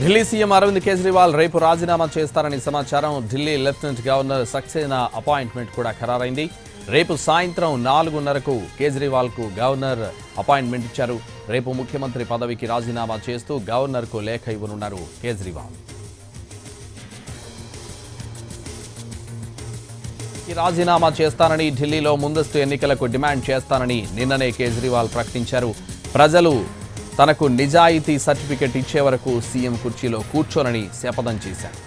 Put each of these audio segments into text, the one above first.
Delhi CM Arvind Kejriwal రేపు రాజీనామా చేస్తారని సమాచారం. Delhi lieutenant governor Saxena appointment కూడా ఖరారైంది. రేపు సాయంత్రం నాలుగున్నరకు కేజ్రీవాల్కు గవర్నర్ అపాయింట్మెంట్ ఇచ్చారు. రేపు ముఖ్యమంత్రి పదవికి రాజీనామా చేస్తూ గవర్నర్కు లేఖ ఇవ్వనున్నారు కేజ్రీవాల్. రాజీనామా చేస్తానని ఢిల్లీలో ముందస్తు ఎన్నికలకు డిమాండ్ చేస్తానని నిన్ననే కేజ్రీవాల్ ప్రకటించారు. ప్రజలు తనకు నిజాయితీ సర్టిఫికెట్ ఇచ్చే వరకు సీఎం కుర్చీలో కూర్చోనని శపథం చేశారు.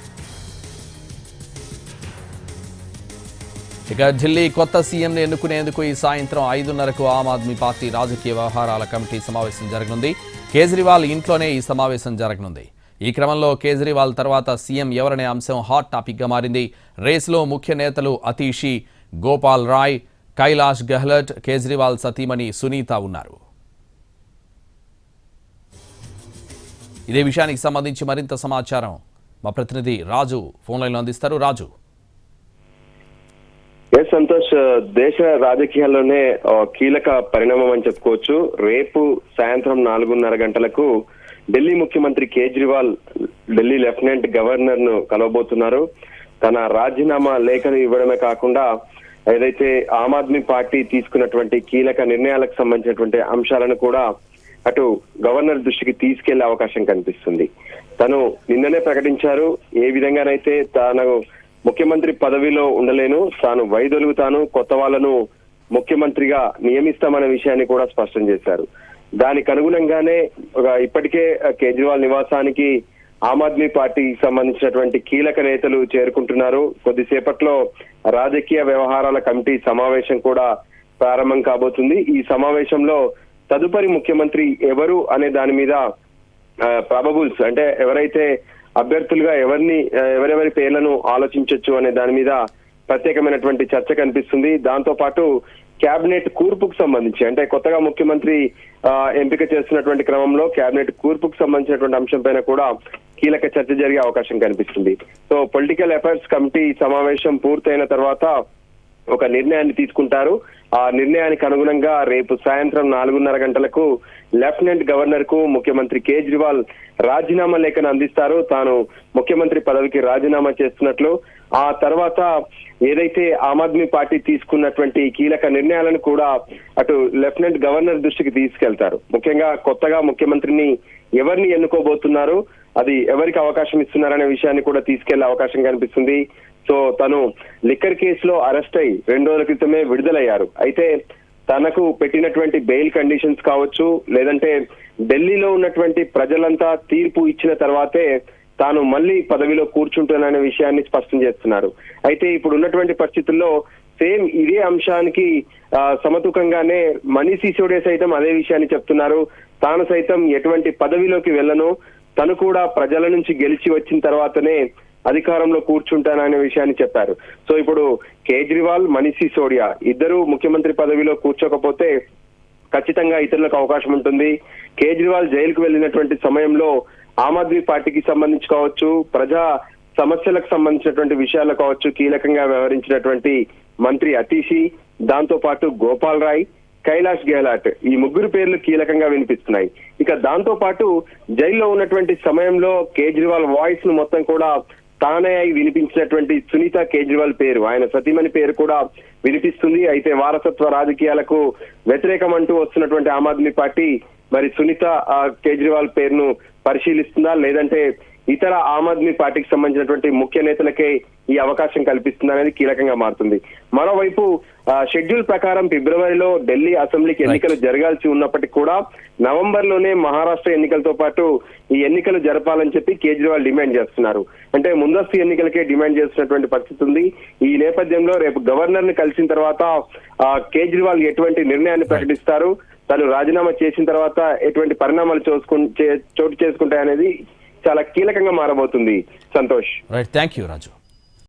ఇక ఢిల్లీ కొత్త సీఎంని ఎన్నుకునేందుకు ఈ సాయంత్రం ఐదున్నరకు ఆమ్ ఆద్మీ పార్టీ రాజకీయ వ్యవహారాల కమిటీ సమావేశం జరగనుంది. కేజ్రీవాల్ ఇంట్లోనే ఈ సమావేశం జరగనుంది. ఈ క్రమంలో కేజ్రీవాల్ తర్వాత సీఎం ఎవరనే అంశం హాట్ టాపిక్గా మారింది. రేసులో ముఖ్య నేతలు అతీషి గోపాల్ రాయ్ కైలాష్ గెహ్లట్ కేజ్రీవాల్ సతీమణి సునీత ఉన్నారు. ఇదే విషయానికి సంబంధించి మరింత సమాచారం. మా ప్రతినిధి రాజు ఫోన్ లైన్లో అందిస్తారు. రాజు. ఎస్ సంతోష్. దేశ రాజకీయాల్లోనే కీలక పరిణామం అని చెప్పుకోవచ్చు. రేపు సాయంత్రం నాలుగున్నర గంటలకు ఢిల్లీ ముఖ్యమంత్రి కేజ్రీవాల్ ఢిల్లీ లెఫ్టినెంట్ గవర్నర్ను కలవబోతున్నారు. తన రాజీనామా లేఖను ఇవ్వడమే కాకుండా ఏదైతే ఆమ్ ఆద్మీ పార్టీ తీసుకున్నటువంటి కీలక నిర్ణయాలకు సంబంధించినటువంటి అంశాలను కూడా అటు గవర్నర్ దృష్టికి తీసుకెళ్ళే అవకాశం కనిపిస్తుంది. తను నిన్ననే ప్రకటించారు ఏ విధంగానైతే తాను ముఖ్యమంత్రి పదవిలో ఉండలేను తాను వైదొలుగుతాను కొత్త వాళ్ళను ముఖ్యమంత్రిగా నియమిస్తామనే విషయాన్ని కూడా స్పష్టం చేశారు. దానికి అనుగుణంగానే ఒక ఇప్పటికే కేజ్రీవాల్ నివాసానికి ఆమ్ ఆద్మీ పార్టీకి సంబంధించినటువంటి కీలక నేతలు చేరుకుంటున్నారు. కొద్దిసేపట్లో రాజకీయ వ్యవహారాల కమిటీ సమావేశం కూడా ప్రారంభం కాబోతుంది. ఈ సమావేశంలో తదుపరి ముఖ్యమంత్రి ఎవరు అనే దాని మీద ప్రాబబుల్స్ అంటే ఎవరైతే అభ్యర్థులుగా ఎవరిని ఎవరెవరి పేర్లను ఆలోచించవచ్చు అనే దాని మీద ప్రత్యేకమైనటువంటి చర్చ కనిపిస్తుంది. దాంతో పాటు కేబినెట్ కూర్పుకు సంబంధించి అంటే కొత్తగా ముఖ్యమంత్రి ఆ, ఎంపిక చేస్తున్నటువంటి క్రమంలో కేబినెట్ కూర్పుకు సంబంధించినటువంటి అంశం పైన కూడా కీలక చర్చ జరిగే అవకాశం కనిపిస్తుంది. సో పొలిటికల్ అఫైర్స్ కమిటీ సమావేశం పూర్తయిన తర్వాత ఒక నిర్ణయాన్ని తీసుకుంటారు. ఆ నిర్ణయానికి అనుగుణంగా రేపు సాయంత్రం నాలుగున్నర గంటలకు లెఫ్టినెంట్ గవర్నర్కు ముఖ్యమంత్రి కేజ్రీవాల్ రాజీనామా లేఖను అందిస్తారు. తాను ముఖ్యమంత్రి పదవికి రాజీనామా చేస్తున్నట్లు. ఆ తర్వాత ఏదైతే ఆమ్ ఆద్మీ పార్టీ తీసుకున్నటువంటి కీలక నిర్ణయాలను కూడా అటు లెఫ్టినెంట్ గవర్నర్ దృష్టికి తీసుకెళ్తారు. ముఖ్యంగా కొత్తగా ముఖ్యమంత్రిని ఎవరిని ఎన్నుకోబోతున్నారు? అది ఎవరికి అవకాశం ఇస్తున్నారనే విషయాన్ని కూడా తీసుకెళ్ళే అవకాశం కనిపిస్తుంది. సో తను లిక్కర్ కేసులో అరెస్ట్ అయి రెండు రోజుల క్రితమే విడుదలయ్యారు. అయితే తనకు పెట్టినటువంటి బెయిల్ కండిషన్స్ కావచ్చు లేదంటే ఢిల్లీలో ఉన్నటువంటి ప్రజలంతా తీర్పు ఇచ్చిన తర్వాతే తాను మళ్ళీ పదవిలో కూర్చుంటాననే విషయాన్ని స్పష్టం చేస్తున్నారు. అయితే ఇప్పుడు ఉన్నటువంటి పరిస్థితుల్లో సేమ్ ఇదే అంశానికి ఆ, సమతూకంగానే మనీష్ సిసోడే సైతం అదే విషయాన్ని చెప్తున్నారు. తాను సైతం ఎటువంటి పదవిలోకి వెళ్ళను. తను కూడా ప్రజల నుంచి గెలిచి వచ్చిన తర్వాతనే అధికారంలో కూర్చుంటాననే విషయాన్ని చెప్పారు. సో ఇప్పుడు కేజ్రీవాల్ మనీష్ సిసోడియా ఇద్దరు ముఖ్యమంత్రి పదవిలో కూర్చోకపోతే ఖచ్చితంగా ఇతరులకు అవకాశం ఉంటుంది. కేజ్రీవాల్ జైలుకు వెళ్ళినటువంటి సమయంలో ఆమ్ ఆద్మీ పార్టీకి సంబంధించి కావచ్చు ప్రజా సమస్యలకు సంబంధించినటువంటి విషయాలు కావచ్చు కీలకంగా వ్యవహరించినటువంటి మంత్రి అతీషి దాంతో పాటు గోపాల్ రాయ్ కైలాష్ గెహ్లాట్. ఈ ముగ్గురు పేర్లు కీలకంగా వినిపిస్తున్నాయి. ఇక దాంతో పాటు జైల్లో ఉన్నటువంటి సమయంలో కేజ్రీవాల్ వాయిస్ను మొత్తం కూడా తానే అయి వినిపించినటువంటి సునీత కేజ్రీవాల్ పేరు. ఆయన సతీమణి పేరు కూడా వినిపిస్తుంది. అయితే వారసత్వ రాజకీయాలకు వ్యతిరేకం అంటూ వస్తున్నటువంటి ఆమ్ ఆద్మీ పార్టీ మరి సునీత కేజ్రీవాల్ పేరును పరిశీలిస్తుందా? లేదంటే ఇతర ఆమ్ ఆద్మీ పార్టీకి సంబంధించినటువంటి ముఖ్య నేతలకే ఈ అవకాశం కల్పిస్తుందా అనేది కీలకంగా మారుతుంది. మరోవైపు షెడ్యూల్ ప్రకారం ఫిబ్రవరిలో ఢిల్లీ అసెంబ్లీకి ఎన్నికలు జరగాల్సి ఉన్నప్పటికీ కూడా నవంబర్లోనే మహారాష్ట్ర ఎన్నికలతో పాటు ఈ ఎన్నికలు జరపాలని చెప్పి కేజ్రీవాల్ డిమాండ్ చేస్తున్నారు. అంటే ముందస్తు ఎన్నికలకే డిమాండ్ చేస్తున్నటువంటి పరిస్థితి ఉంది. ఈ నేపథ్యంలో రేపు గవర్నర్ని కలిసిన తర్వాత కేజ్రీవాల్ ఎటువంటి నిర్ణయాన్ని ప్రకటిస్తారు? తను రాజీనామా చేసిన తర్వాత ఎటువంటి పరిణామాలు చూసుకు చోటు చేసుకుంటాయనేది చాలా కీలకంగా మారబోతుంది. Santosh. Right thank you Raju